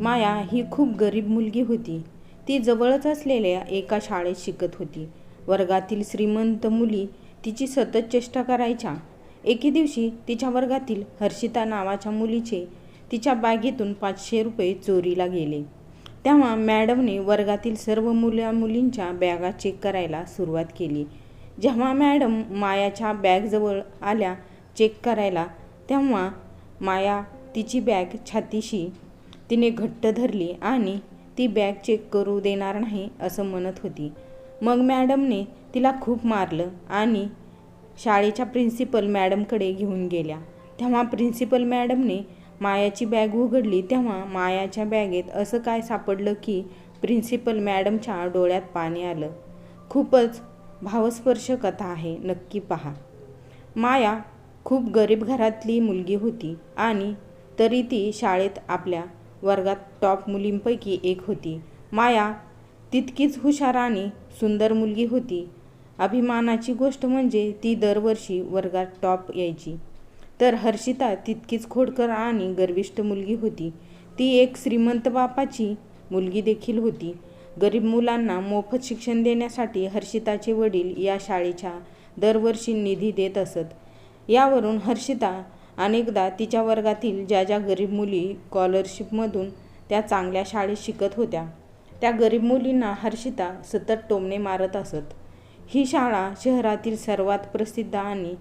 माया ही खूप गरीब मुलगी होती. ती जवळच असलेल्या एका शाळेत शिकत होती. वर्गातील श्रीमंत मुली तिची सतत चेष्टा करायच्या. एके दिवशी तिच्या वर्गातील हर्षिता नावाच्या मुलीचे तिच्या बागेतून पाचशे रुपये चोरीला गेले. तेव्हा मॅडमने वर्गातील सर्व मुला मुलींच्या बॅगा चेक करायला सुरुवात केली. जेव्हा मॅडम मायाच्या बॅगजवळ आल्या चेक करायला तेव्हा माया तिची बॅग छातीशी तिने घट्ट धरली आणि ती बॅग चेक करू देणार नाही असं म्हणत होती. मग मॅडमने तिला खूप मारलं आणि शाळेच्या प्रिन्सिपल मॅडमकडे घेऊन गेल्या. तेव्हा प्रिन्सिपल मॅडमने मायाची बॅग उघडली तेव्हा मायाच्या बॅगेत असं काय सापडलं की प्रिन्सिपल मॅडमच्या डोळ्यात पाणी आलं. खूपच भावस्पर्श कथा आहे नक्की पहा. माया खूप गरीब घरातली मुलगी होती आणि तरी ती शाळेत आपल्या वर्गात टॉप मुलींपैकी एक होती. माया तितकीच हुशार आणि सुंदर मुलगी होती. अभिमानाची गोष्ट म्हणजे ती दरवर्षी वर्गात टॉप यायची. तर हर्षिता तितकीच खोडकर आणि गर्विष्ठ मुलगी होती. ती एक श्रीमंत बापाची मुलगी देखील होती. गरीब मुलांना मोफत शिक्षण देण्यासाठी हर्षिताचे वडील या शाळेच्या दरवर्षी निधी देत असत. यावरून हर्षिता अनेकदा तिच्या वर्गातील ज्या ज्या गरीब मुली स्कॉलरशिपमधून त्या चांगल्या शाळेत शिकत होत्या त्या गरीब मुलींना हर्षिता सतत टोमणे मारत असत. ही शाळा शहरातील सर्वात प्रसिद्ध आणि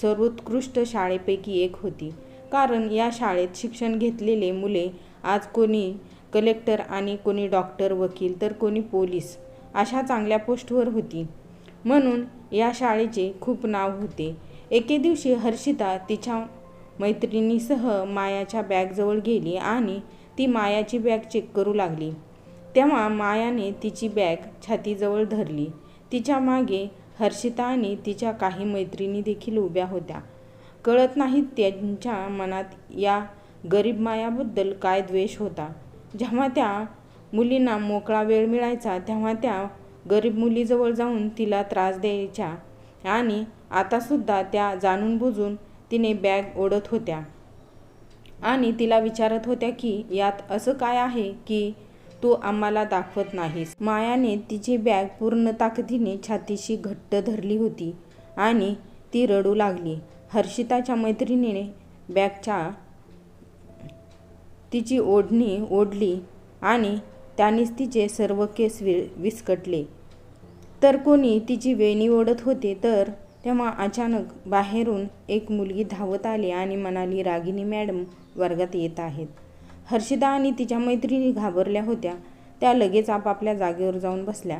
सर्वोत्कृष्ट शाळेपैकी एक होती. कारण या शाळेत शिक्षण घेतलेले मुले आज कोणी कलेक्टर आणि कोणी डॉक्टर वकील तर कोणी पोलीस अशा चांगल्या पोस्टवर होती. म्हणून या शाळेचे खूप नाव होते. एके दिवशी हर्षिता तिच्या मैत्रिणीसह मायाच्या बॅगजवळ गेली आणि ती मायाची बॅग चेक करू लागली. तेव्हा मायाने तिची बॅग छातीजवळ धरली. तिच्यामागे हर्षिता आणि तिच्या काही मैत्रिणी देखील उभ्या होत्या. कळत नाही त्यांच्या मनात या गरीब मायाबद्दल काय द्वेष होता. जेव्हा त्या मुलींना मोकळा वेळ मिळायचा तेव्हा त्या गरीब मुलीजवळ जाऊन तिला त्रास द्यायच्या आणि आतासुद्धा त्या जाणून बुजून तिने बॅग ओढत होत्या. आणि तिला विचारत होत्या की यात असं काय आहे की तू आम्हाला दाखवत नाहीस? मायाने तिची बॅग पूर्ण ताकदीने छातीशी घट्ट धरली होती आणि ती रडू लागली. हर्षिताच्या मैत्रिणीने बॅगच्या तिची ओढणी ओढली आणि त्यानेच तिचे सर्व केस वि विस्कटले. तर कोणी तिची वेणी ओढत होते तर तेव्हा अचानक बाहेरून एक मुलगी धावत आली आणि म्हणाली रागिनी मॅडम वर्गात येत आहेत. हर्षिदा आणि तिच्या मैत्रिणी घाबरल्या होत्या. त्या लगेच आपापल्या जागेवर जाऊन बसल्या.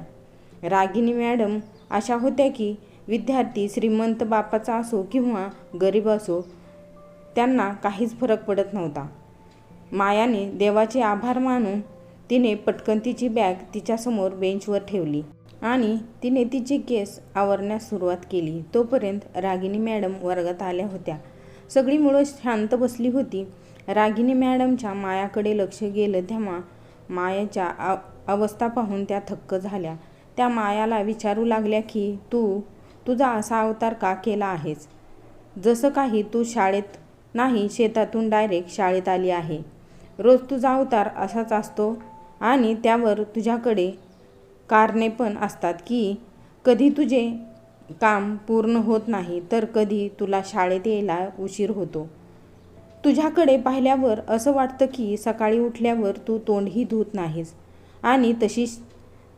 रागिनी मॅडम अशा होत्या की विद्यार्थी श्रीमंत बापाचा असो किंवा गरीब असो त्यांना काहीच फरक पडत नव्हता. मायाने देवाचे आभार मानून तिने पटकन तिची बॅग तिच्यासमोर बेंचवर ठेवली. आणि तिने तिचे केस आवरण्यास सुरुवात केली. तोपर्यंत रागिनी मॅडम वर्गात आल्या होत्या. सगळी मुळं शांत बसली होती. रागिनी मॅडमच्या मायाकडे लक्ष गेलं तेव्हा मायाच्या अवस्था पाहून त्या थक्क झाल्या. त्या मायाला विचारू लागल्या की तू तुझा असा अवतार का केला आहेस? जसं काही तू शाळेत नाही शेतातून डायरेक्ट शाळेत आली आहे. रोज तुझा अवतार असाच असतो आणि त्यावर तुझ्याकडे कारणे पण असतात की कधी तुझे काम पूर्ण होत नाही तर कधी तुला शाळेत यायला उशीर होतो. तुझ्याकडे पाहिल्यावर असं वाटतं की सकाळी उठल्यावर तू तोंडही धुत नाहीस आणि तशीच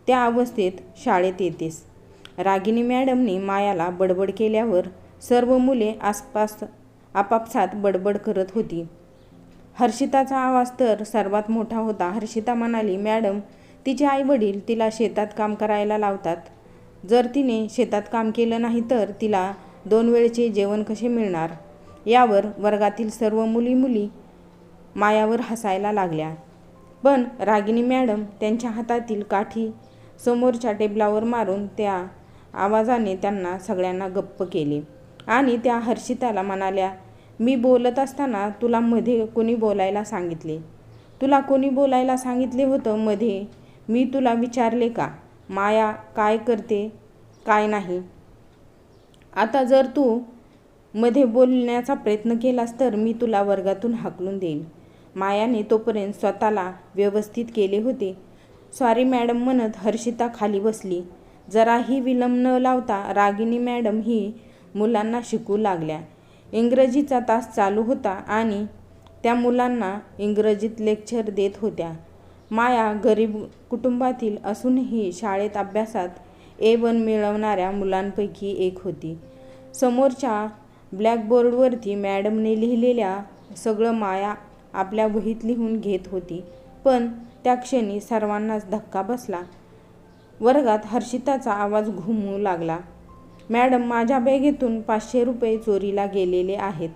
त्या अवस्थेत शाळेत येतेस. रागिनी मॅडमने मायाला बडबड केल्यावर सर्व मुले आसपास आपापसात बडबड करत होती. हर्षिताचा आवाज तर सर्वात मोठा होता. हर्षिता म्हणाली मॅडम तिचे आईवडील तिला शेतात काम करायला लावतात. जर तिने शेतात काम केलं नाही तर तिला दोन वेळचे जेवण कसे मिळणार? यावर वर्गातील सर्व मुली मुली मायावर हसायला लागल्या. पण रागिनी मॅडम त्यांच्या हातातील काठी समोरच्या टेबलावर मारून त्या आवाजाने त्यांना सगळ्यांना गप्प केले आणि त्या हर्षिताला म्हणाल्या मी बोलत असताना तुला मध्ये कोणी बोलायला सांगितले? तुला कोणी बोलायला सांगितले होतं मध्ये मी तुला विचारले का? माया काय करते काय नाही. आता जर तू मध्ये बोलण्याचा प्रयत्न केलास तर मी तुला वर्गातून हाकलून देईल मायाने तोपर्यंत स्वतःला व्यवस्थित केले होते. सॉरी मॅडम म्हणत हर्षिता खाली बसली. जराही विलंब न लावता रागिनी मॅडम ही मुलांना शिकू लागल्या. इंग्रजीचा तास चालू होता आणि त्या मुलांना इंग्रजीत लेक्चर देत होत्या. माया गरीब कुटुंबातील असूनही शाळेत अभ्यासात ए वन मिळवणाऱ्या मुलांपैकी एक होती. समोरच्या ब्लॅकबोर्डवरती मॅडमने लिहिलेल्या सगळं माया आपल्या वहीत लिहून घेत होती पण त्या क्षणी सर्वांनाच धक्का बसला. वर्गात हर्षिताचा आवाज घुमू लागला. मॅडम माझ्या बॅगेतून पाचशे रुपये चोरीला गेलेले आहेत.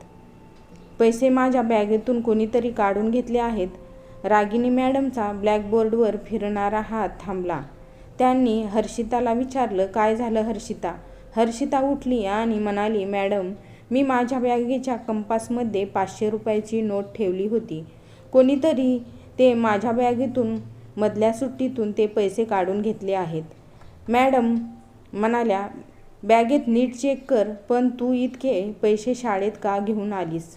पैसे माझ्या बॅगेतून कोणीतरी काढून घेतले आहेत. रागिनी मॅडमचा ब्लॅकबोर्डवर फिरणारा हात थांबला. त्यांनी हर्षिताला विचारलं काय झालं हर्षिता? हर्षिता उठली आणि म्हणाली मॅडम मी माझ्या बॅगेच्या कंपासमध्ये पाचशे रुपयाची नोट ठेवली होती. कोणीतरी ते माझ्या बॅगेतून मधल्या सुट्टीतून ते पैसे काढून घेतले आहेत. मॅडम म्हणाल्या बॅगेत नीट चेक कर पण तू इतके पैसे शाळेत का घेऊन आलीस?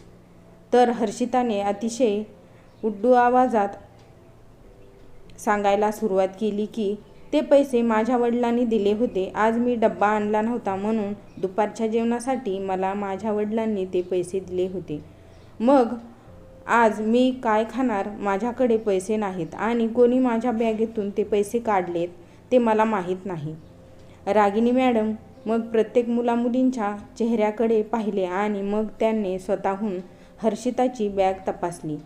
तर हर्षिताने अतिशय उड्डू आवाजात सांगायला सुरुवात केली की ते पैसे माझ्या वडिलांनी दिले होते. आज मी डब्बा आणला नव्हता. म्हणून दुपारच्या जेवणासाठी मला माझ्या वडिलांनी ते पैसे दिले होते. मग आज मी काय खाणार? माझ्याकडे पैसे नाहीत. आणि कोणी माझ्या बॅगेतून ते पैसे काढलेत ते मला माहीत नाही. रागिनी मॅडम. मग प्रत्येक मुलामुलींच्या चेहऱ्याकडे पाहिले आणि मग त्यांनी स्वतःहून हर्षिताची बॅग तपासली.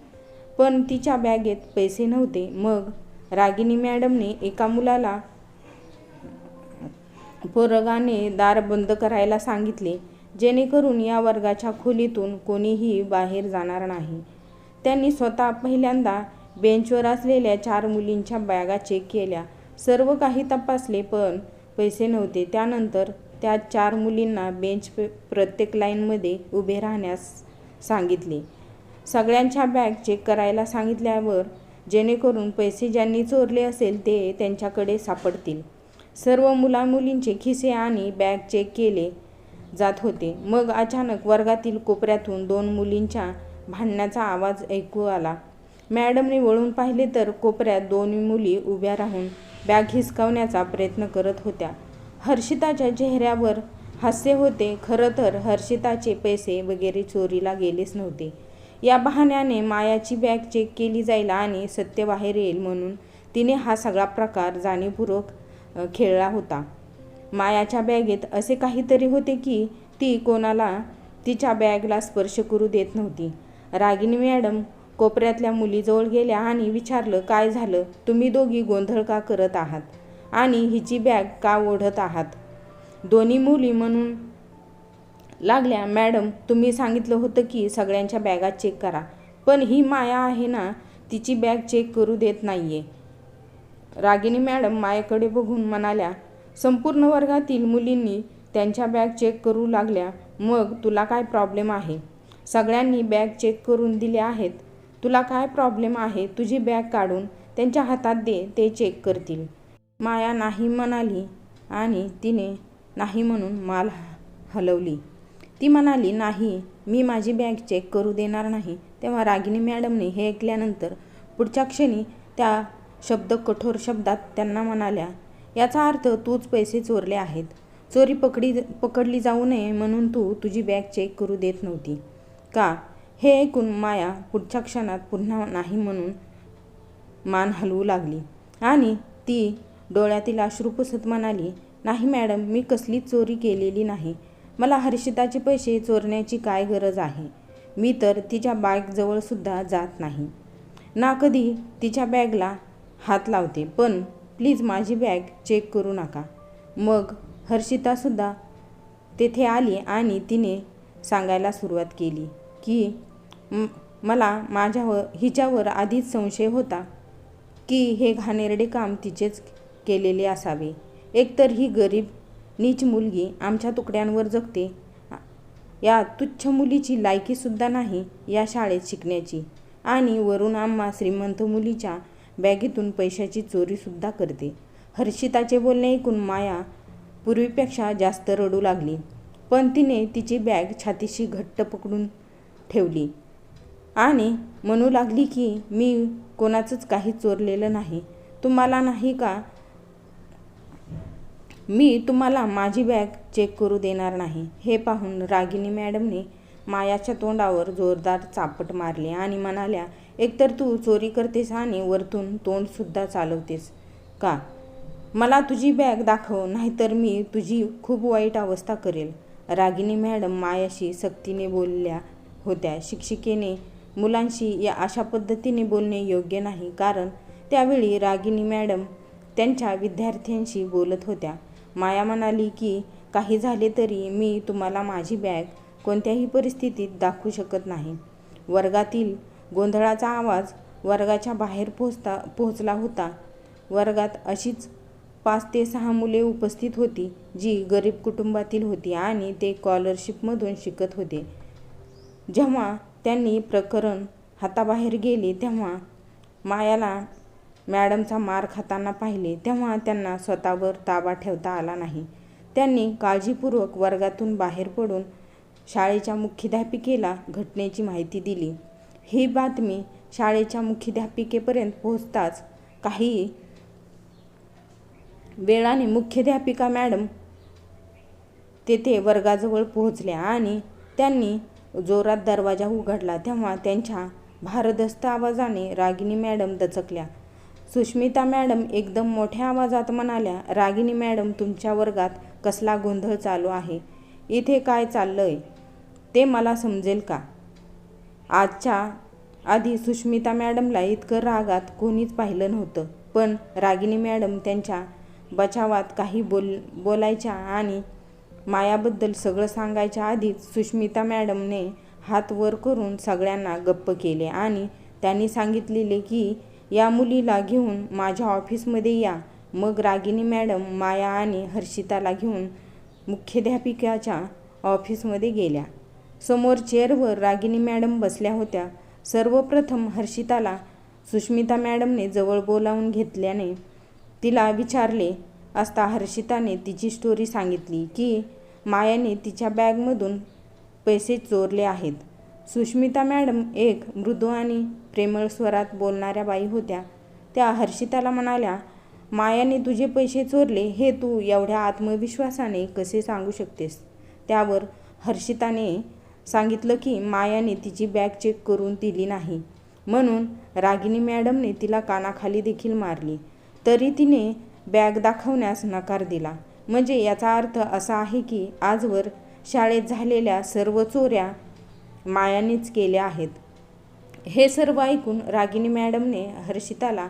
पण तिच्या बॅगेत पैसे नव्हते. मग रागिनी मॅडमने एका मुलाला पोरगाने दार बंद करायला सांगितले जेणेकरून या वर्गाच्या खोलीतून कोणीही बाहेर जाणार नाही. त्यांनी स्वतः पहिल्यांदा बेंचवर असलेल्या चार मुलींच्या बॅगा चेक केल्या. सर्व काही तपासले पण पैसे नव्हते. त्यानंतर त्या चार मुलींना बेंच प्रत्येक लाईनमध्ये उभे राहण्यास सांगितले. सगळ्यांच्या बॅग चेक करायला सांगितल्यावर जेणेकरून पैसे ज्यांनी चोरले असेल ते त्यांच्याकडे सापडतील. सर्व मुलामुलींचे खिसे आणि बॅग चेक केले जात होते. मग अचानक वर्गातील कोपऱ्यातून दोन मुलींच्या भांडण्याचा आवाज ऐकू आला. मॅडमने वळून पाहिले तर कोपऱ्यात दोन मुली उभ्या राहून बॅग हिसकावण्याचा प्रयत्न करत होत्या. हर्षिताच्या चेहऱ्यावर हास्य होते. खरं तर हर्षिताचे पैसे वगैरे चोरीला गेलेच नव्हते. या बहाण्याने मायाची बॅग चेक केली जाईल आणि सत्य बाहेर येईल म्हणून तिने हा सगळा प्रकार जाणीवपूर्वक खेळला होता. मायाच्या बॅगेत असे काहीतरी होते की ती कोणाला तिच्या बॅगला स्पर्श करू देत नव्हती. रागिनी मॅडम कोपऱ्यातल्या मुलीजवळ गेल्या आणि विचारलं काय झालं? तुम्ही दोघी गोंधळ का करत आहात? आणि हिची बॅग का ओढत आहात? दोन्ही मुली म्हणून लागल्या. मॅडम तुम्ही सांगितलं होतं की सगळ्यांच्या बॅगा चेक करा. पण ही माया आहे ना तिची बॅग चेक करू देत नाही आहे रागिनी मॅडम मायाकडे बघून म्हणाल्या संपूर्ण वर्गातील मुलींनी त्यांच्या बॅग चेक करू लागल्या. मग तुला काय प्रॉब्लेम आहे? सगळ्यांनी बॅग चेक करून दिल्या आहेत. तुला काय प्रॉब्लेम आहे? तुझी बॅग काढून त्यांच्या हातात दे ते चेक करतील. माया नाही म्हणाली आणि तिने नाही म्हणून माल हलवली. ती म्हणाली नाही मी माझी बॅग चेक करू देणार नाही. तेव्हा रागिनी मॅडमने हे ऐकल्यानंतर पुढच्या क्षणी त्या शब्द कठोर शब्दात त्यांना म्हणाल्या याचा अर्थ तूच पैसे चोरले आहेत. चोरी पकडी पकडली जाऊ नये म्हणून तू तुझी बॅग चेक करू देत नव्हती. का? हे ऐकून माया पुढच्या क्षणात पुन्हा नाही म्हणून मान हलवू लागली. आणि ती डोळ्यातील अश्रू पुसत म्हणाली नाही मॅडम मी कसलीच चोरी केलेली नाही. मला हर्षिताचे पैसे चोरण्याची काय गरज आहे? मी तर तिच्या बॅगजवळसुद्धा जात नाही. ना कधी तिच्या बॅगला हात लावते पण प्लीज माझी बॅग चेक करू नका. मग हर्षितासुद्धा तेथे आली आणि तिने सांगायला सुरुवात केली की मला माझ्यावर हिच्यावर आधीच संशय होता की हे घाणेरडे काम तिचेच केलेले असावे. एकतर ही गरीब नीच मुलगी आमच्या तुकड्यांवर जगते. या तुच्छ मुलीची लायकीसुद्धा नाही या शाळेत शिकण्याची. आणि वरून आम्हा श्रीमंत मुलीच्या बॅगेतून पैशाची चोरीसुद्धा करते. हर्षिताचे बोलणे ऐकून माया पूर्वीपेक्षा जास्त रडू लागली. पण तिने तिची बॅग छातीशी घट्ट पकडून ठेवली. आणि म्हणू लागली की मी कोणाचंच काही चोरलेलं नाही. तुम्हाला नाही का मी तुम्हाला माझी बॅग चेक करू देणार नाही. हे पाहून रागिनी मॅडमने मायाच्या तोंडावर जोरदार चापट मारली आणि म्हणाल्या एकतर तू चोरी करतेस आणि वरतून तोंडसुद्धा चालवतेस. का? मला तुझी बॅग दाखव नाहीतर मी तुझी खूप वाईट अवस्था करेल. रागिनी मॅडम मायाशी सक्तीने बोलल्या होत्या. शिक्षिकेने मुलांशी या अशा पद्धतीने बोलणे योग्य नाही कारण त्यावेळी रागिनी मॅडम त्यांच्या विद्यार्थ्यांशी बोलत होत्या. माया म्हणाली की काही झाले तरी मी तुम्हाला माझी बॅग कोणत्याही परिस्थितीत दाखवू शकत नाही. वर्गातील गोंधळाचा आवाज वर्गाच्या बाहेर पोहोचता पोहोचला होता. वर्गात अशीच पाच ते सहा मुले उपस्थित होती जी गरीब कुटुंबातील होती आणि ते स्कॉलरशिपमधून शिकत होते. जेव्हा त्यांनी प्रकरण हाताबाहेर गेले तेव्हा मायाला मॅडमचा मार खाताना पाहिले तेव्हा त्यांना स्वतःवर ताबा ठेवता आला नाही. त्यांनी काळजीपूर्वक वर्गातून बाहेर पडून शाळेच्या मुख्याध्यापिकेला घटनेची माहिती दिली. ही बातमी शाळेच्या मुख्याध्यापिकेपर्यंत पोहोचताच काही वेळाने मुख्याध्यापिका मॅडम तेथे वर्गाजवळ पोहोचल्या आणि त्यांनी जोरात दरवाजा उघडला तेव्हा त्यांच्या भारदस्त आवाजाने रागिनी मॅडम दचकल्या. सुष्मिता मॅडम एकदम मोठ्या आवाजात म्हणाल्या रागिनी मॅडम तुमच्या वर्गात कसला गोंधळ चालू आहे? इथे काय चाललंय? ते मला समजेल का? आजच्या आधी सुष्मिता मॅडमला इतकं रागात कोणीच पाहिलं नव्हतं पण रागिनी मॅडम त्यांच्या बचावात काही बोल बोलायच्या आणि मायाबद्दल सगळं सांगायच्या आधीच सुष्मिता मॅडमने हात वर करून सगळ्यांना गप्प केले आणि त्यांनी सांगितलेले की या मुलीला घेऊन माझ्या ऑफिसमध्ये या. मग रागिनी मॅडम माया आणि हर्षिताला घेऊन मुख्याध्यापिकाच्या ऑफिसमध्ये गेल्या. समोर चेअरवर रागिनी मॅडम बसल्या होत्या. सर्वप्रथम हर्षिताला सुष्मिता मॅडमने जवळ बोलावून घेतल्याने तिला विचारले असता हर्षिताने तिची स्टोरी सांगितली की मायाने तिच्या बॅगमधून पैसे चोरले आहेत. सुष्मिता मॅडम एक मृदू आणि प्रेमळ स्वरात बोलणाऱ्या बाई होत्या. त्या हर्षिताला म्हणाल्या मायाने तुझे पैसे चोरले हे तू एवढ्या आत्मविश्वासाने कसे सांगू शकतेस? त्यावर हर्षिताने सांगितलं की मायाने तिची बॅग चेक करून दिली नाही. म्हणून रागिनी मॅडमने तिला कानाखाली देखील मारली. तरी तिने बॅग दाखवण्यास नकार दिला. म्हणजे याचा अर्थ असा आहे की आजवर शाळेत झालेल्या सर्व चोऱ्या मायानेच केल्या आहेत. हे सर्व ऐकून रागिनी मॅडमने हर्षिताला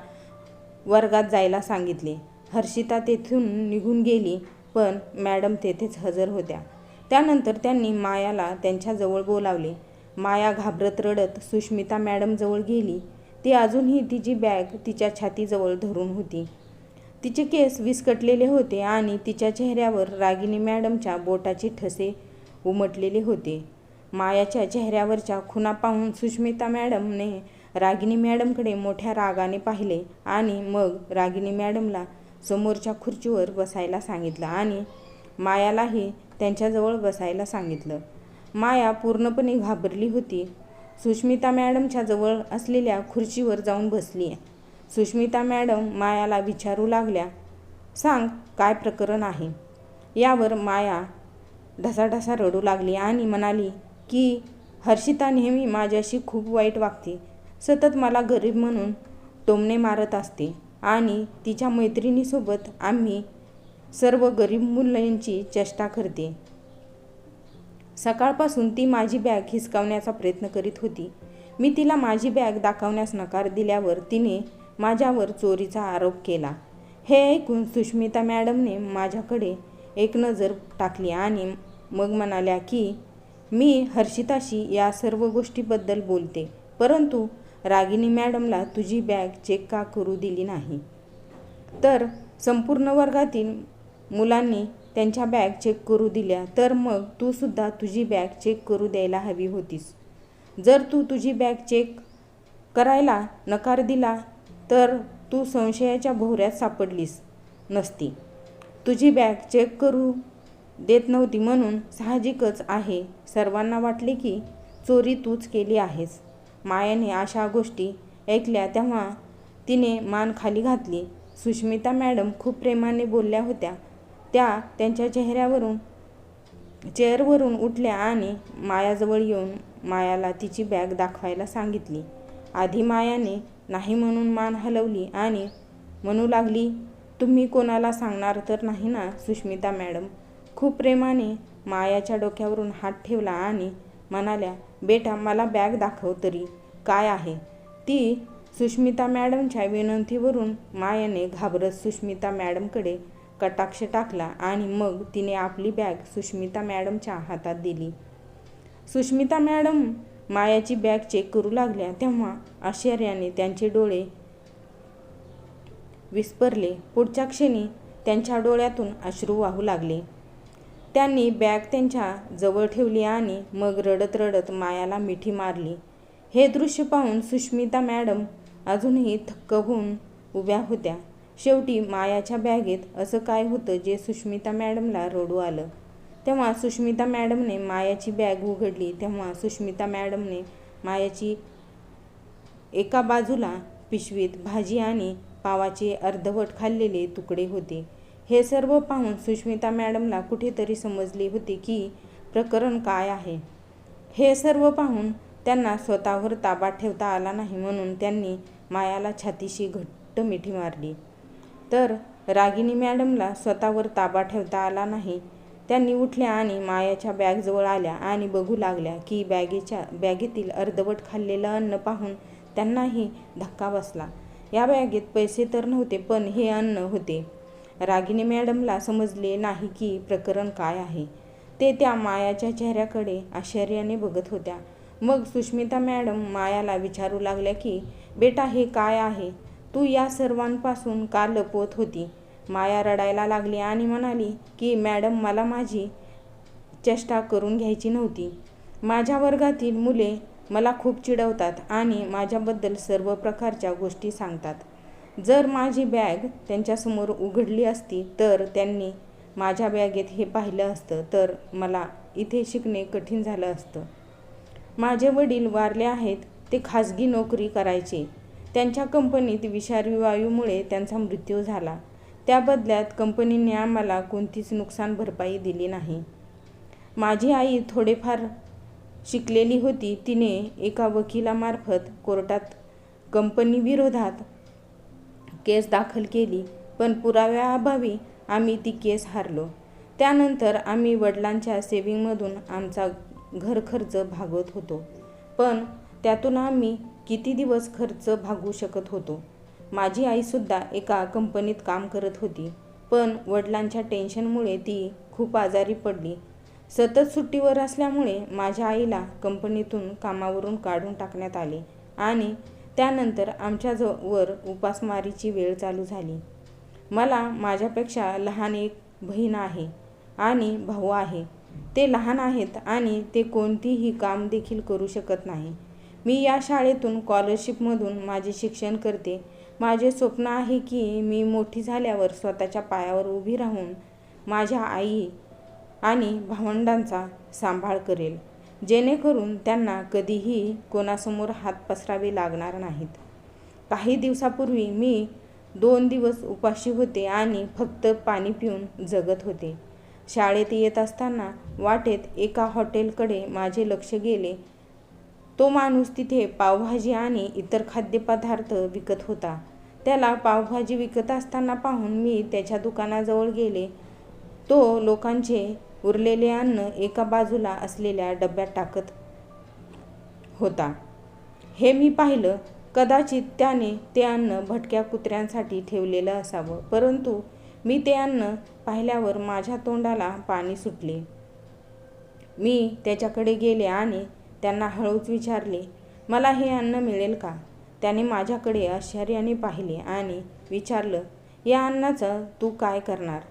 वर्गात जायला सांगितले. हर्षिता तेथून निघून गेली पण मॅडम तेथेच हजर होत्या. त्यानंतर त्यांनी मायाला त्यांच्याजवळ बोलावले. माया घाबरत रडत सुष्मिता मॅडमजवळ गेली. ती अजूनही तिची बॅग तिच्या छातीजवळ धरून होती. तिचे केस विस्कटलेले होते आणि तिच्या चेहऱ्यावर रागिनी मॅडमच्या बोटाचे ठसे उमटलेले होते. मायाच्या चेहऱ्यावरच्या खुणा पाहून सुष्मिता मॅडमने रागिनी मॅडमकडे मोठ्या रागाने पाहिले आणि मग रागिनी मॅडमला समोरच्या खुर्चीवर बसायला सांगितलं आणि मायालाही त्यांच्याजवळ बसायला सांगितलं. माया पूर्णपणे घाबरली होती. सुष्मिता मॅडमच्या जवळ असलेल्या खुर्चीवर जाऊन बसली. सुष्मिता मॅडम मायाला विचारू लागल्या सांग काय प्रकरण आहे? यावर माया ढसाढसा रडू लागली आणि म्हणाली की हर्षिता नेहमी माझ्याशी खूप वाईट वागते. सतत मला गरीब म्हणून टोमणे मारत असते आणि तिच्या मैत्रिणीसोबत आम्ही सर्व गरीब मुलांची चेष्टा करते. सकाळपासून ती माझी बॅग हिसकावण्याचा प्रयत्न करीत होती. मी तिला माझी बॅग दाखवण्यास नकार दिल्यावर तिने माझ्यावर चोरीचा आरोप केला. हे ऐकून सुष्मिता मॅडमने माझ्याकडे एक नजर टाकली आणि मग म्हणाल्या की मी हर्षिताशी या सर्व गोष्टीबद्दल बोलते परंतु रागिनी मॅडमला तुझी बॅग चेक का करू दिली नाही? तर संपूर्ण वर्गातील मुलांनी त्यांच्या बॅग चेक करू दिल्या तर मग तू सुद्धा तुझी बॅग चेक करू द्यायला हवी होतीस. जर तू तुझी बॅग चेक करायला नकार दिला तर तू संशयाच्या भोवऱ्यात सापडलीस नसती. तुझी बॅग चेक करू देत नव्हती म्हणून साहजिकच आहे सर्वांना वाटले की चोरी तूच केली आहेस. मायाने अशा गोष्टी ऐकल्या तेव्हा तिने मान खाली घातली. सुष्मिता मॅडम खूप प्रेमाने बोलल्या होत्या. त्या त्यांच्या चेहऱ्यावरून चेअरवरून उठल्या आणि मायाजवळ येऊन मायाला तिची बॅग दाखवायला सांगितली. आधी मायाने नाही म्हणून मान हलवली आणि म्हणू लागली तुम्ही कोणाला सांगणार तर नाही ना सुष्मिता मॅडम? खूप प्रेमाने मायाच्या डोक्यावरून हात ठेवला आणि म्हणाल्या बेटा मला बॅग दाखव तरी. काय आहे? ती सुष्मिता मॅडमच्या विनंतीवरून मायाने घाबरत सुष्मिता मॅडमकडे कटाक्ष टाकला आणि मग तिने आपली बॅग सुष्मिता मॅडमच्या हातात दिली. सुष्मिता मॅडम मायाची बॅग चेक करू लागल्या तेव्हा आश्चर्याने त्यांचे डोळे विस्परले. पुढच्या क्षणी त्यांच्या डोळ्यातून अश्रू वाहू लागले. त्यांनी बॅग त्यांच्या जवळ ठेवली आणि मग रडत रडत मायाला मिठी मारली. हे दृश्य पाहून सुष्मिता मॅडम अजूनही थक्क होऊन उभ्या होत्या. शेवटी मायाच्या बॅगेत असं काय होतं जे सुष्मिता मॅडमला रडू आलं? तेव्हा सुष्मिता मॅडमने मायाची बॅग उघडली. तेव्हा सुष्मिता मॅडमने मायाची एका बाजूला पिशवीत भाजी आणि पावाचे अर्धवट खाल्लेले तुकडे होते. हे सर्व पाहून सुष्मिता मॅडमला कुठेतरी समजली होती की प्रकरण काय आहे. हे सर्व पाहून त्यांना स्वतःवर ताबा ठेवता आला नाही म्हणून त्यांनी मायाला छातीशी घट्ट मिठी मारली. तर रागिनी मॅडमला स्वतःवर ताबा ठेवता आला नाही. त्यांनी उठल्या आणि मायाच्या बॅगजवळ आल्या आणि बघू लागल्या की बॅगेच्या बॅगेतील अर्धवट खाल्लेलं अन्न पाहून त्यांनाही धक्का बसला. या बॅगेत पैसे तर नव्हते पण हे अन्न होते. रागिनी मॅडमला समजले नाही की प्रकरण काय आहे. ते त्या मायाच्या चेहऱ्याकडे आश्चर्याने बघत होत्या. मग सुष्मिता मॅडम मायाला विचारू लागल्या की बेटा हे काय आहे? तू या सर्वांपासून का लपवत होती? माया रडायला लागली आणि म्हणाली की मॅडम मला माझी चेष्टा करून घ्यायची नव्हती. माझ्या वर्गातील मुले मला खूप चिडवतात आणि माझ्याबद्दल सर्व प्रकारच्या गोष्टी सांगतात. जर माझी बॅग त्यांच्यासमोर उघडली असती तर त्यांनी माझ्या बॅगेत हे पाहिलं असतं तर मला इथे शिकणे कठीण झालं असतं. माझे वडील वारले आहेत ते खाजगी नोकरी करायचे. त्यांच्या कंपनीत विषारी वायूमुळे त्यांचा मृत्यू झाला. त्या बदल्यात कंपनीने आम्हाला कोणतीच नुकसान भरपाई दिली नाही. माझी आई थोडेफार शिकलेली होती तिने एका वकिलामार्फत कोर्टात कंपनीविरोधात केस दाखल केली पण पुराव्याअभावी आम्ही ती केस हारलो. त्यानंतर आम्ही वडिलांच्या सेविंगमधून आमचा घर खर्च भागवत होतो. पण त्यातून आम्ही किती दिवस खर्च भागवू शकत होतो? माझी आईसुद्धा एका कंपनीत काम करत होती पण वडिलांच्या टेन्शनमुळे ती खूप आजारी पडली. सतत सुट्टीवर असल्यामुळे माझ्या आईला कंपनीतून कामावरून काढून टाकण्यात आले आणि त्यानंतर आमच्यावर उपासमारीची वेळ चालू झाली. मला माझ्यापेक्षा लहान एक बहीण आहे आणि भाऊ आहे. ते लहान आहेत आणि ते कोणतीही काम देखील करू शकत नाही. मी या शाळेतून स्कॉलरशिपमधून माझे शिक्षण करते. माझे स्वप्न आहे की मी मोठी झाल्यावर स्वतःच्या पायावर उभी राहून माझ्या आई आणि भावंडांचा सांभाळ करेल. जेणेकरून त्यांना कधीही कोणासमोर हात पसरावे लागणार नाहीत. काही दिवसापूर्वी मी दोन दिवस उपाशी होते आणि फक्त पाणी पिऊन जगत होते. शाळेत येत असताना वाटेत एका हॉटेलकडे माझे लक्ष गेले. तो माणूस तिथे पावभाजी आणि इतर खाद्यपदार्थ विकत होता. त्याला पावभाजी विकत असताना पाहून मी त्याच्या दुकानाजवळ गेले. तो लोकांचे उरलेले अन्न एका बाजूला असलेल्या डब्यात टाकत होता. हे मी पाहिलं. कदाचित त्याने ते अन्न भटक्या कुत्र्यांसाठी ठेवलेलं असावं. परंतु मी ते अन्न पाहिल्यावर माझ्या तोंडाला पाणी सुटले. मी त्याच्याकडे गेले आणि त्यांना हळूच विचारले मला हे अन्न मिळेल का? त्याने माझ्याकडे आश्चर्याने पाहिले आणि विचारलं या अन्नाचं तू काय करणार?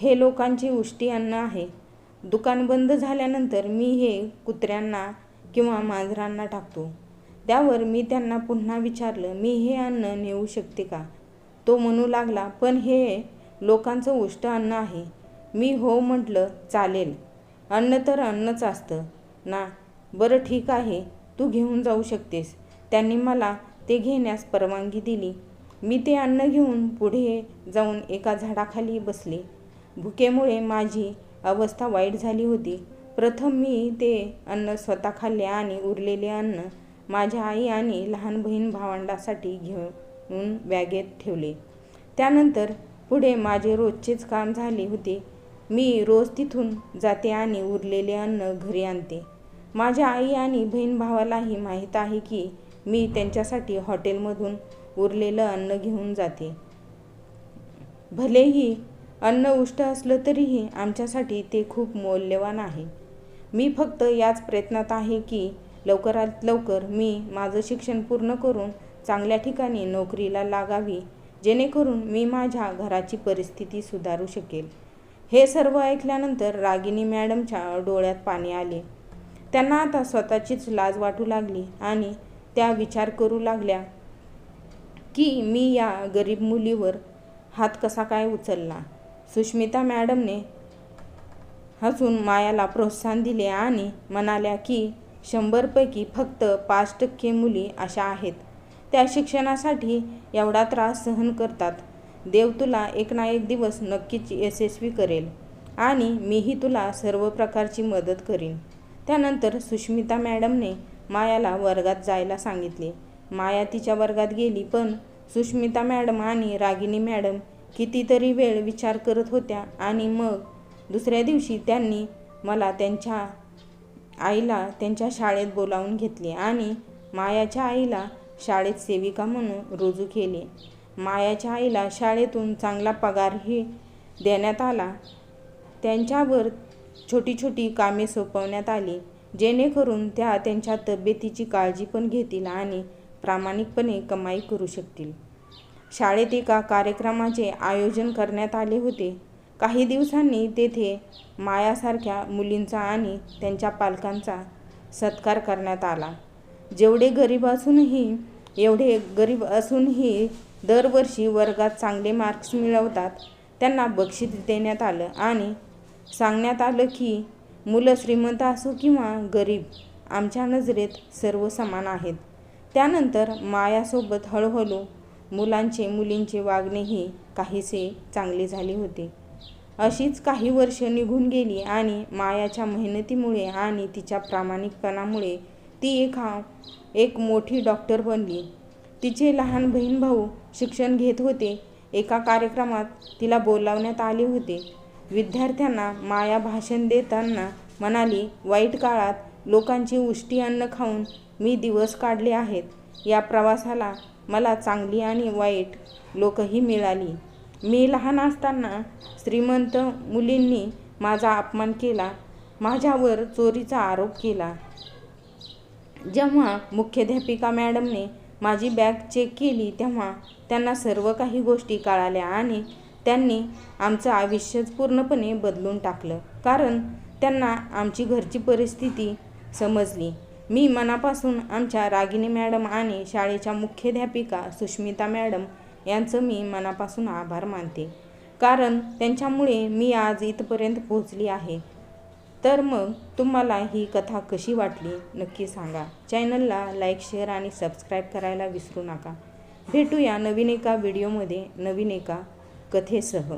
हे लोकांची उष्टी अन्न आहे. दुकान बंद झाल्यानंतर मी हे कुत्र्यांना किंवा मांजरांना टाकतो. त्यावर मी त्यांना पुन्हा विचारलं मी हे अन्न नेऊ शकते का? तो म्हणू लागला पण हे लोकांचं उष्ट अन्न आहे. मी हो म्हटलं चालेल. अन्न तर अन्नच असतं. ना बरं ठीक आहे. तू घेऊन जाऊ शकतेस. त्यांनी मला ते घेण्यास परवानगी दिली. मी ते अन्न घेऊन पुढे जाऊन एका झाडाखाली बसले. भुकेमुळे माझी अवस्था वाईट झाली होती. प्रथम मी ते अन्न स्वतः खाल्ले आणि उरलेले अन्न माझ्या आई आणि लहान बहीण भावंडासाठी घेऊन बॅगेत ठेवले. त्यानंतर पुढे माझे रोजचेच काम झाले होते. मी रोज तिथून जाते आणि उरलेले अन्न घरी आणते. माझ्या आई आणि बहीण भावालाही माहीत आहे की मी त्यांच्यासाठी हॉटेलमधून उरलेलं अन्न घेऊन जाते. भलेही अन्न उष्ट असलं तरीही आमच्यासाठी ते खूप मौल्यवान आहे. मी फक्त याच प्रयत्नात आहे की लवकरात लवकर मी माझं शिक्षण पूर्ण करून चांगल्या ठिकाणी नोकरीला लागावी जेणेकरून मी माझ्या घराची परिस्थिती सुधारू शकेल. हे सर्व ऐकल्यानंतर रागिनी मॅडमच्या डोळ्यात पाणी आले. त्यांना आता स्वतःचीच लाज वाटू लागली आणि त्या विचार करू लागल्या की मी या गरीब मुलीवर हात कसा काय उचलला सुष्मिता मॅडमने हसून मायाला प्रोत्साहन दिले आणि म्हणाल्या की शंभरपैकी फक्त पाच टक्के मुली अशा आहेत. त्या शिक्षणासाठी एवढा त्रास सहन करतात. देव तुला एक ना एक दिवस नक्कीच यशस्वी करेल आणि मीही तुला सर्व प्रकारची मदत करीन. त्यानंतर सुष्मिता मॅडमने मायाला वर्गात जायला सांगितले. माया तिच्या वर्गात गेली पण सुष्मिता मॅडम आणि रागिनी मॅडम कितीतरी वेळ विचार करत होत्या आणि मग दुसऱ्या दिवशी त्यांनी मला त्यांच्या आईला त्यांच्या शाळेत बोलावून घेतले आणि मायाच्या आईला शाळेत सेविका म्हणून रुजू केले. मायाच्या आईला शाळेतून चांगला पगारही देण्यात आला. त्यांच्यावर छोटी छोटी कामे सोपवण्यात आली जेणेकरून त्या त्यांच्या तब्येतीची काळजी पण घेतील आणि प्रामाणिकपणे कमाई करू शकतील. शाळेत एका कार्यक्रमाचे आयोजन करण्यात आले होते. काही दिवसांनी तेथे मायासारख्या मुलींचा आणि त्यांच्या पालकांचा सत्कार करण्यात आला. जेवढे गरीब असूनही एवढे गरीब असूनही दरवर्षी वर्गात चांगले मार्क्स मिळवतात त्यांना बक्षीस देण्यात आलं आणि सांगण्यात आलं की मुलं श्रीमंत असो किंवा गरीब आमच्या नजरेत सर्व समान आहेत. त्यानंतर मायासोबत हळूहळू मुलांचे मुलींचे वागणेही काहीसे चांगले झाले होते. अशीच काही वर्ष निघून गेली आणि मायाच्या मेहनतीमुळे आणि तिच्या प्रामाणिकपणामुळे ती एका एक मोठी डॉक्टर बनली. तिचे लहान बहीण भाऊ शिक्षण घेत होते. एका कार्यक्रमात तिला बोलावण्यात आले होते. विद्यार्थ्यांना माया भाषण देताना म्हणाली वाईट काळात लोकांची उष्टी अन्न खाऊन मी दिवस काढले आहेत. या प्रवासाला मला चांगली आणि वाईट लोकही मिळाली. मी लहान असताना श्रीमंत मुलींनी माझा अपमान केला. माझ्यावर चोरीचा आरोप केला. जेव्हा मुख्याध्यापिका मॅडमने माझी बॅग चेक केली तेव्हा त्यांना सर्व काही गोष्टी कळाल्या आणि त्यांनी आमचं आयुष्यच पूर्णपणे बदलून टाकलं. कारण त्यांना आमची घरची परिस्थिती समजली. मी मनापासून आमच्या रागिनी मॅडम आणि शाळेच्या मुख्याध्यापिका सुष्मिता मॅडम यांचं मी मनापासून आभार मानते. कारण त्यांच्यामुळे मी आज इथपर्यंत पोहोचली आहे. तर मग तुम्हाला ही कथा कशी वाटली नक्की सांगा. चॅनलला लाईक शेअर आणि सबस्क्राईब करायला विसरू नका. भेटूया नवीन एका व्हिडिओमध्ये नवीन एका कथेसह.